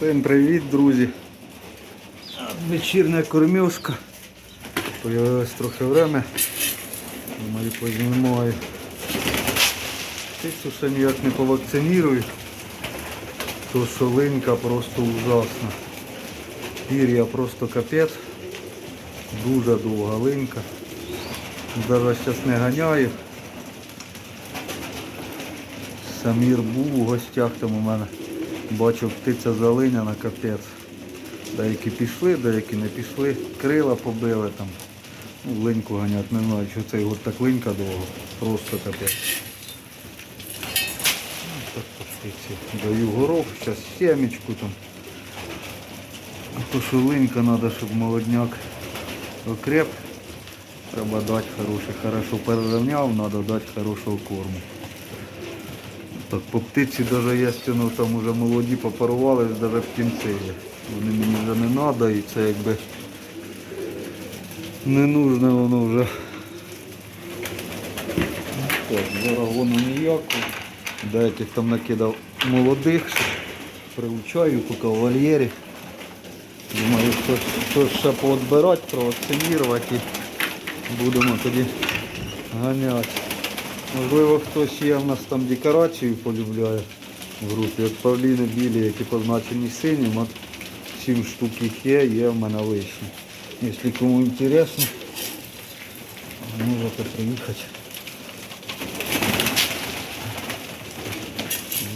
Всім привіт, друзі. Вечірня кормежка. Появилось трохи время. Думаю, познімаю. Птицю ще ніяк не повакцинірую. То що линька просто ужасна. Пір'я просто капець. Дуже довга линька. Зараз зараз не ганяю. Самір був у гостях там у мене. Бачив птиця залиняна, капець. Деякі пішли, деякі не пішли. Крила побили там. Ну, линьку ганять, не знаю, що цей год так линька довго. Просто капець. Ну. Даю горох, зараз сімечку там. А То що линька треба, щоб молодняк окреп. Треба дати хороший, хорошо перерівняв, треба дати хорошого корму. Так, по птиці навіть є, ну, там вже молоді попарували, навіть птінці є. Вони мені вже не треба і це якби не нужно воно вже. Так, зараз воно ніяко. Деяких там накидав молодих, приучаю поки в вольєрі. Думаю, щось ще поотбирати, провакцинувати і будемо тоді ганяти. Можливо, хтось є в нас там декорацію полюбляє в групі. От павліни білі, які позначені синім, от 7 штук їх є, є в мене лишні. Якщо кому інтересно, можете приїхати.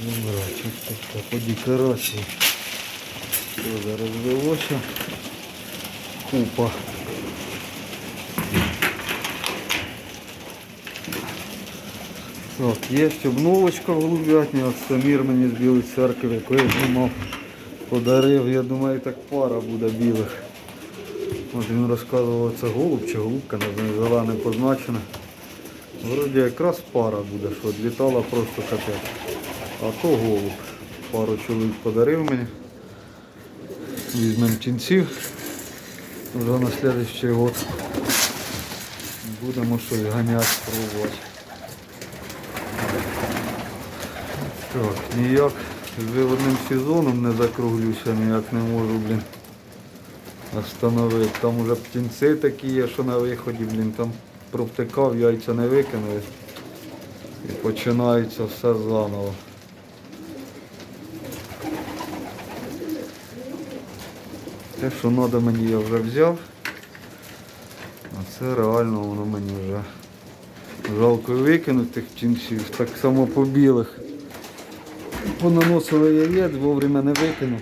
Забрати. Ось така по декорації. Все, зараз вилося. Купа. Так, є обновочка в голубятні, от Самір мені з білої церкви, яку я знімав, подарив, я думаю, так пара буде білих. От він розказував, це голуб чи голубка, не знаю, зелене позначена. Вроді якраз пара буде, що відлітала просто капець. А то голуб. Пару чоловік подарив мені. Візьмемо ченців вже на наступний год. Будемо щось ганяти, пробувати. Так, ніяк з виводним сезоном не закруглюся, ніяк не можу, блін. Остановити. Там уже птінці такі є, що на виході, блін, там провтикав, яйця не викинули. І починається все заново. Те, що треба мені я вже взяв. А це реально воно мені вже жалко викинути тих птінців. Так само по білих. Понаносили яєць, вовремя не викинув.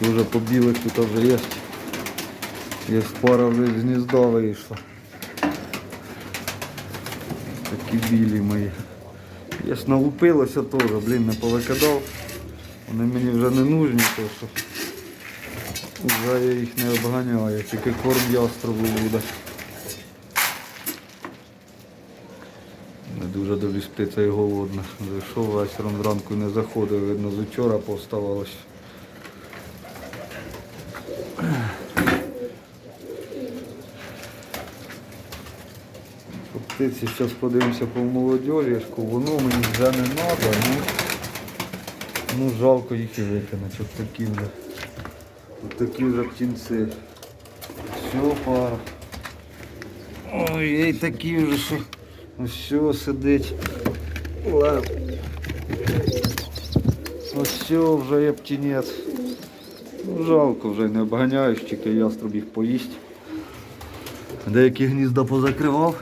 Дуже по білих тут вже є. Є пара вже з гнізда вийшла. Такі білі мої. Я ж налупилося теж, блін, не повикидав. Вони мені вже не нужні, то що вже я їх не обганяю, тільки корм яструбу буде. Дуже добрі птиця і голодна. Зайшов вечором зранку не заходив, видно, з учора повставалося. По птиці зараз подивимося по молодіжку, воно мені вже не треба, ну, ну жалко їх і викинути. От такі вже. От такі вже птінці. Все, пара. Ой, такі вже що. Ось все сидить. Ось все, вже є птінець. Ну, жалко вже не обганяєш, тільки яструб їх поїсть. Деякі гнізда позакривав.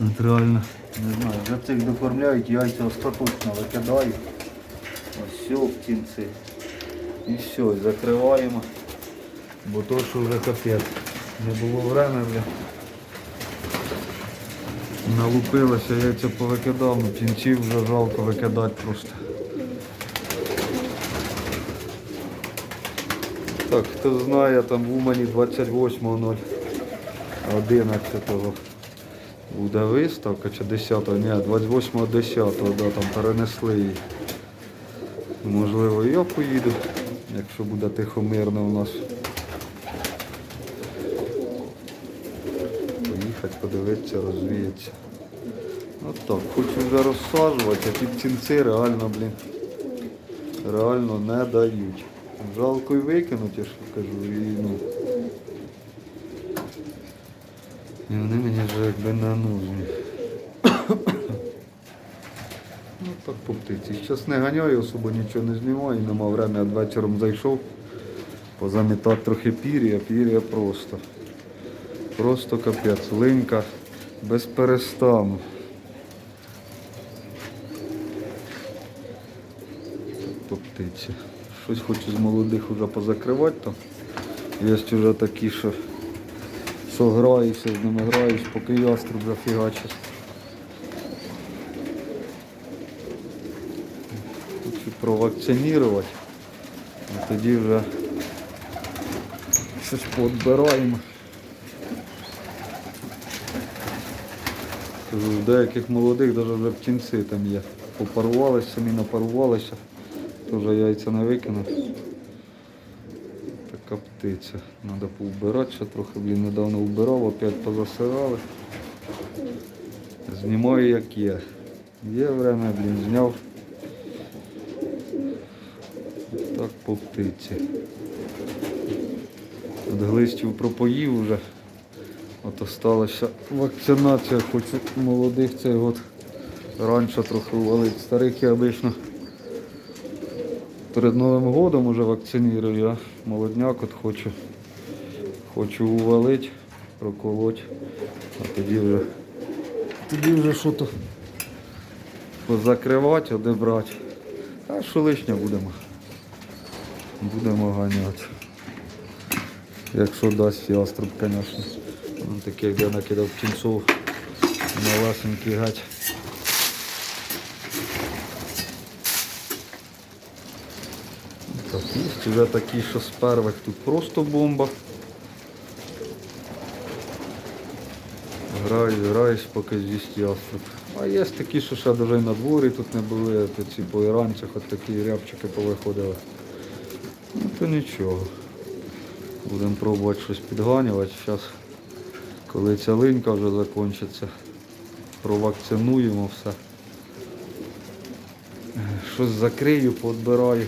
От реально, не знаю, вже цих докормляють, яйця остаточно викидаю. Ось птінці. І все, закриваємо. Бо то, що вже капець. Не було время, бля. Налупилося, яйця повикидав, ну птінців вже жалко викидати просто. Так, хто знає, там в Умані 28.0 11 буде виставка чи 10 ні, 28.10, да, там перенесли її. Можливо, я поїду, якщо буде тихо мирно у нас. Поїхати, подивитися, розвіятися. От так, хочу вже розсаджувати, а ті птінці реально, блін, реально не дають. Жалко й викинуть, я ж кажу, і ну. І вони мені вже якби не нужні. Ну так по птиці. Зараз не ганяю, особо нічого не знімаю, нема времени, а вечором зайшов. Позамітати трохи пір'я, пір'я просто. Просто капець. Линька без перестану. По птиці. Щось хочу з молодих вже позакривати там. Є вже такі, що, що граюся, з ними граюсь, поки яструб вже фігачить. Хочу провакцинувати. А тоді вже щось поотбираємо. В деяких молодих навіть вже птінці там є. Попарувалися, самі напарувалися. Теж яйця не викинув. Така птиця. Треба повбирати ще трохи, блін, недавно вбирав, опять позасирали. Знімаю як є. Є время, блін, зняв. Так по птиці. От глистів пропоїв вже. От осталася вакцинація, хочу молодих цей год раніше трохи увалити. Старих я обично перед Новим годом уже вакцинирую, а молодняк от хочу, хочу увалити, проколоть, а тоді вже, тоді вже що то позакривати, одебрати. А що лишнє будемо. Будемо ганяти. Якщо дасть яструб, звісно. Вон таких, де накидав кінцов малесенький гать. Так, є вже такі, що з первих тут просто бомба. Граю, граюсь, поки з'їсть яструб. А є такі, що ще навіть на дворі тут не були, то ці по іранцях от такі рябчики повиходили. Ну то нічого. Будемо пробувати щось підганювати. Зараз, коли ця линька вже закінчиться, провакцинуємо все. Щось закрию, подбираю.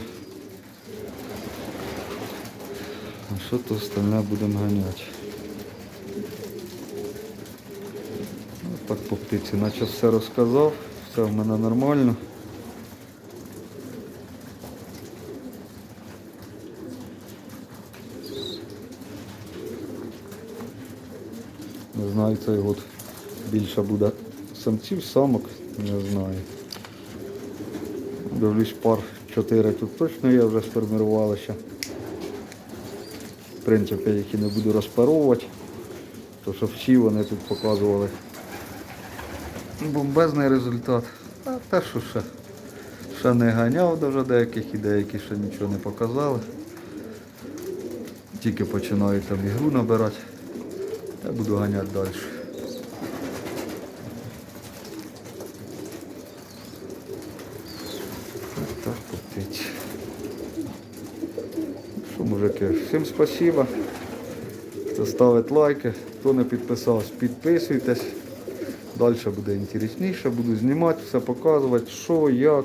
А що то остальне будемо ганяти. Ну, Так по птиці, наче все розказав, все в мене нормально. Не знаю, цей год більше буде самців, самок, не знаю. Дивлюсь, пар 4 тут точно є, вже сформувалося. В принципі, їх не буду розпаровувати, тому що всі вони тут показували бомбезний результат. А те, що ще, ще не ганяв дуже деяких і деякі ще нічого не показали. Тільки починаю там ігру набирати. Я буду ганяти далі. Так. Що, мужики, всім спасибо. Хто ставить лайки, хто не підписався, підписуйтесь. Далі буде інтересніше, буду знімати, все показувати, що, як.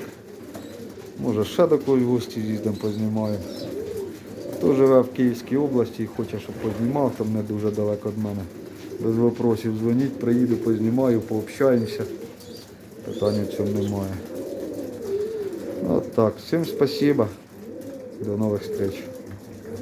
Може ще до когось в гості з'їздимо, познімаю. Хто живе в Київській області і хоче, щоб познімав, там не дуже далеко від мене. Без вопросів дзвоніть, приїду, познімаю, пообщаємося. Питань в цьому немає. От так. Всім спасибо. До нових зустріч.